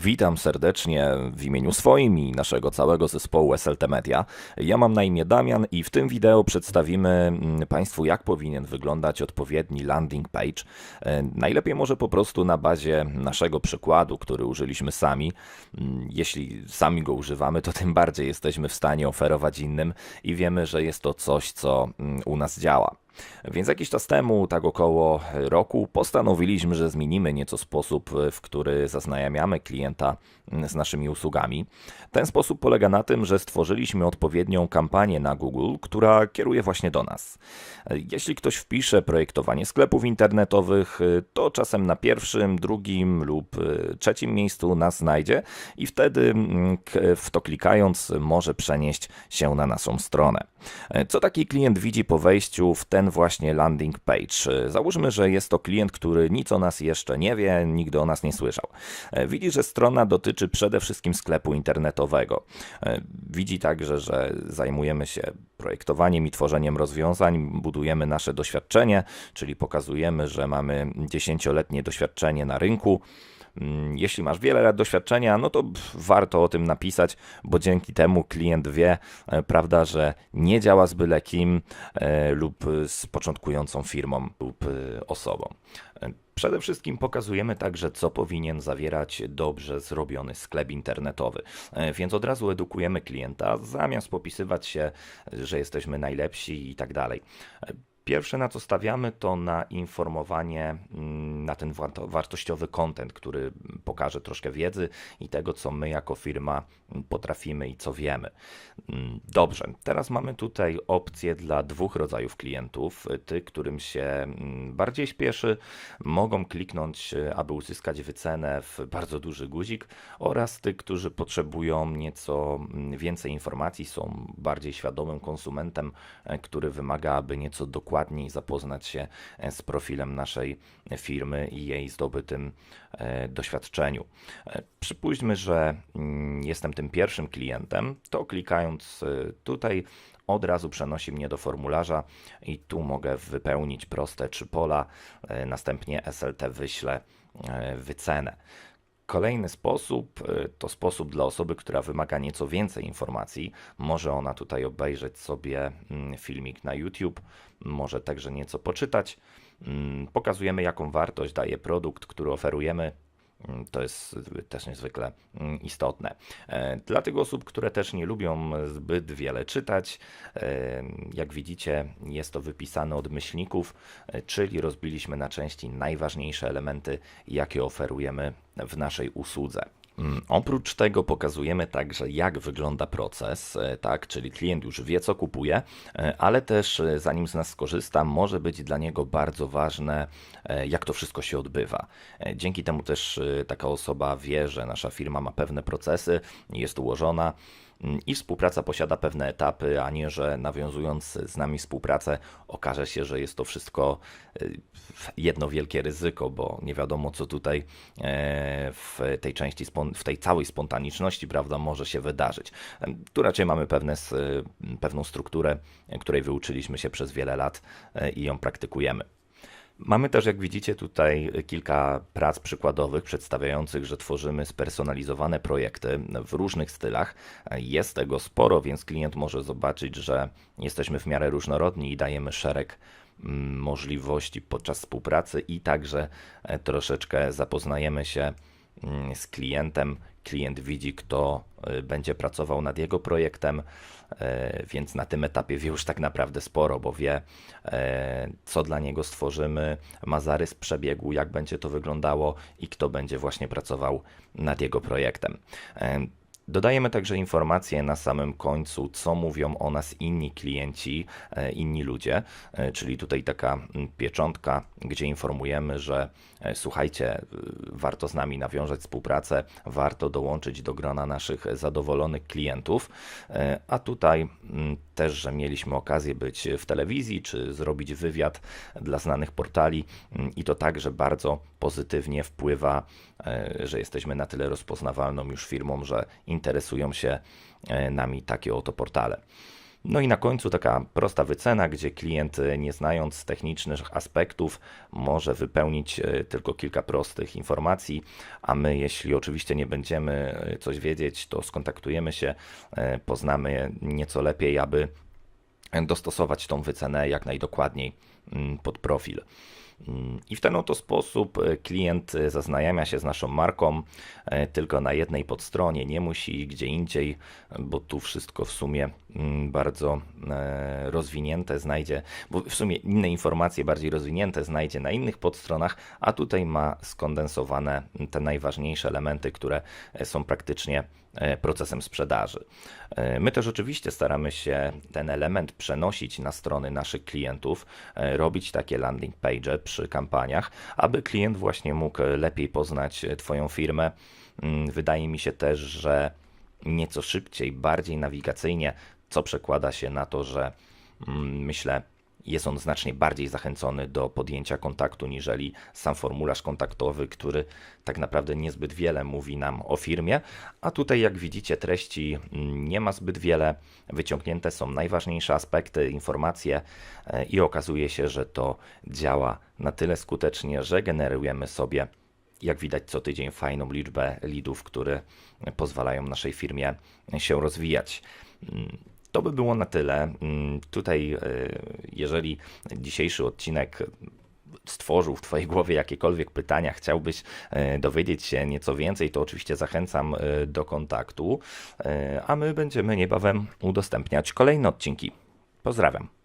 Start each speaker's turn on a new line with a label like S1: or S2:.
S1: Witam serdecznie w imieniu swoim i naszego całego zespołu SLT Media. Ja mam na imię Damian i w tym wideo przedstawimy mm, Państwu, jak powinien wyglądać odpowiedni landing page. E, Najlepiej może po prostu na bazie naszego przykładu, który użyliśmy sami. Mm, Jeśli sami go używamy, to tym bardziej jesteśmy w stanie oferować innym i wiemy, że jest to coś, co mm, u nas działa. Więc jakiś czas temu, tak około roku, postanowiliśmy, że zmienimy nieco sposób, w który zaznajamiamy klienta z naszymi usługami. Ten sposób polega na tym, że stworzyliśmy odpowiednią kampanię na Google, która kieruje właśnie do nas. Jeśli ktoś wpisze projektowanie sklepów internetowych, to czasem na pierwszym, drugim lub trzecim miejscu nas znajdzie i wtedy w to klikając może przenieść się na naszą stronę. Co taki klient widzi po wejściu w ten właśnie landing page? Załóżmy, że jest to klient, który nic o nas jeszcze nie wie, nigdy o nas nie słyszał. Widzi, że strona dotyczy przede wszystkim sklepu internetowego. Widzi także, że zajmujemy się projektowaniem i tworzeniem rozwiązań, budujemy nasze doświadczenie, czyli pokazujemy, że mamy dziesięcioletnie doświadczenie na rynku. Mm, Jeśli masz wiele lat doświadczenia, no to warto o tym napisać, bo dzięki temu klient wie, e, prawda, że nie działa z byle kim e, lub z początkującą firmą lub e, osobą. Przede wszystkim pokazujemy także, co powinien zawierać dobrze zrobiony sklep internetowy. Więc od razu edukujemy klienta, zamiast popisywać się, że jesteśmy najlepsi i tak dalej. Pierwsze, na co stawiamy, to na informowanie mm, na ten warto- wartościowy content, który pokaże troszkę wiedzy i tego, co my jako firma potrafimy i co wiemy. Mm, Dobrze, teraz mamy tutaj opcję dla dwóch rodzajów klientów. Tych, którym się mm, bardziej śpieszy, mogą kliknąć, aby uzyskać wycenę w bardzo duży guzik, oraz tych, którzy potrzebują nieco mm, więcej informacji, są bardziej świadomym konsumentem, który wymaga, aby nieco dokładniej zapoznać się e, z profilem naszej firmy i jej zdobytym e, doświadczeniu. E, Przypuśćmy, że mm, jestem tym pierwszym klientem, to klikając e, tutaj od razu przenosi mnie do formularza i tu mogę wypełnić proste trzy pola, następnie SLT wyśle wycenę. Kolejny sposób to sposób dla osoby, która wymaga nieco więcej informacji. Może ona tutaj obejrzeć sobie mm, filmik na YouTube, może także nieco poczytać. Mm, Pokazujemy, jaką wartość daje produkt, który oferujemy. Mm, To jest też niezwykle mm, istotne. E, Dla tych osób, które też nie lubią zbyt wiele czytać, e, jak widzicie, jest to wypisane od myślników, e, czyli rozbiliśmy na części najważniejsze elementy, jakie oferujemy w naszej usłudze. Mm, Oprócz tego pokazujemy także, jak wygląda proces, e, tak, czyli klient już wie, co kupuje, e, ale też e, zanim z nas skorzysta, może być dla niego bardzo ważne, jak to wszystko się odbywa. Dzięki temu też taka osoba wie, że nasza firma ma pewne procesy, jest ułożona. Mm, I współpraca posiada pewne etapy, a nie, że nawiązując z nami współpracę, okaże się, że jest to wszystko y, jedno wielkie ryzyko, bo nie wiadomo, co tutaj e, w tej części, w tej całej spontaniczności, prawda, może się wydarzyć. Tu raczej mamy pewne, y, pewną strukturę, której wyuczyliśmy się przez wiele lat e, i ją praktykujemy. Mamy też, jak widzicie, tutaj kilka prac przykładowych przedstawiających, że tworzymy spersonalizowane projekty w różnych stylach. Jest tego sporo, więc klient może zobaczyć, że jesteśmy w miarę różnorodni i dajemy szereg mm, możliwości podczas współpracy i także e, troszeczkę zapoznajemy się z klientem. Klient widzi, kto y, będzie pracował nad jego projektem, e, więc na tym etapie wie już tak naprawdę sporo, bo wie, e, co dla niego stworzymy, ma zarys przebiegu, jak będzie to wyglądało i kto będzie właśnie pracował nad jego projektem. Dodajemy także informacje na samym końcu, co mówią o nas inni klienci, inni ludzie, czyli tutaj taka mm, pieczątka, gdzie informujemy, że słuchajcie, y, warto z nami nawiązać współpracę, warto dołączyć do grona naszych zadowolonych klientów, e, a tutaj mm, też, że mieliśmy okazję być w telewizji czy zrobić wywiad dla znanych portali mm, i to także bardzo pozytywnie wpływa, e, że jesteśmy na tyle rozpoznawalną już firmą, że interesują się e, nami takie oto portale. No i na końcu taka prosta wycena, gdzie klient, e, nie znając technicznych aspektów, może wypełnić e, tylko kilka prostych informacji, a my, jeśli oczywiście nie będziemy e, coś wiedzieć, to skontaktujemy się, poznamy nieco lepiej, aby dostosować tą wycenę jak najdokładniej mm, pod profil. I w ten oto sposób e, klient e, zaznajamia się z naszą marką e, tylko na jednej podstronie, nie musi gdzie indziej, bo tu wszystko w sumie mm, bardzo rozwinięte znajdzie, bo w sumie inne informacje bardziej rozwinięte znajdzie na innych podstronach, a tutaj ma skondensowane te najważniejsze elementy, które są praktycznie procesem sprzedaży. My też oczywiście staramy się ten element przenosić na strony naszych klientów, robić takie landing page przy kampaniach, aby klient właśnie mógł lepiej poznać Twoją firmę. Mm, Wydaje mi się też, że nieco szybciej, bardziej nawigacyjnie, co przekłada się na to, że mm, myślę, jest on znacznie bardziej zachęcony do podjęcia kontaktu niżeli sam formularz kontaktowy, który tak naprawdę niezbyt wiele mówi nam o firmie, a tutaj jak widzicie treści mm, nie ma zbyt wiele, wyciągnięte są najważniejsze aspekty, informacje e, i okazuje się, że to działa na tyle skutecznie, że generujemy sobie jak widać co tydzień fajną liczbę leadów, które pozwalają naszej firmie się rozwijać. To by było na tyle. Mm, Tutaj, e, jeżeli dzisiejszy odcinek stworzył w Twojej głowie jakiekolwiek pytania, chciałbyś e, dowiedzieć się nieco więcej, to oczywiście zachęcam e, do kontaktu, a my będziemy niebawem udostępniać kolejne odcinki. Pozdrawiam.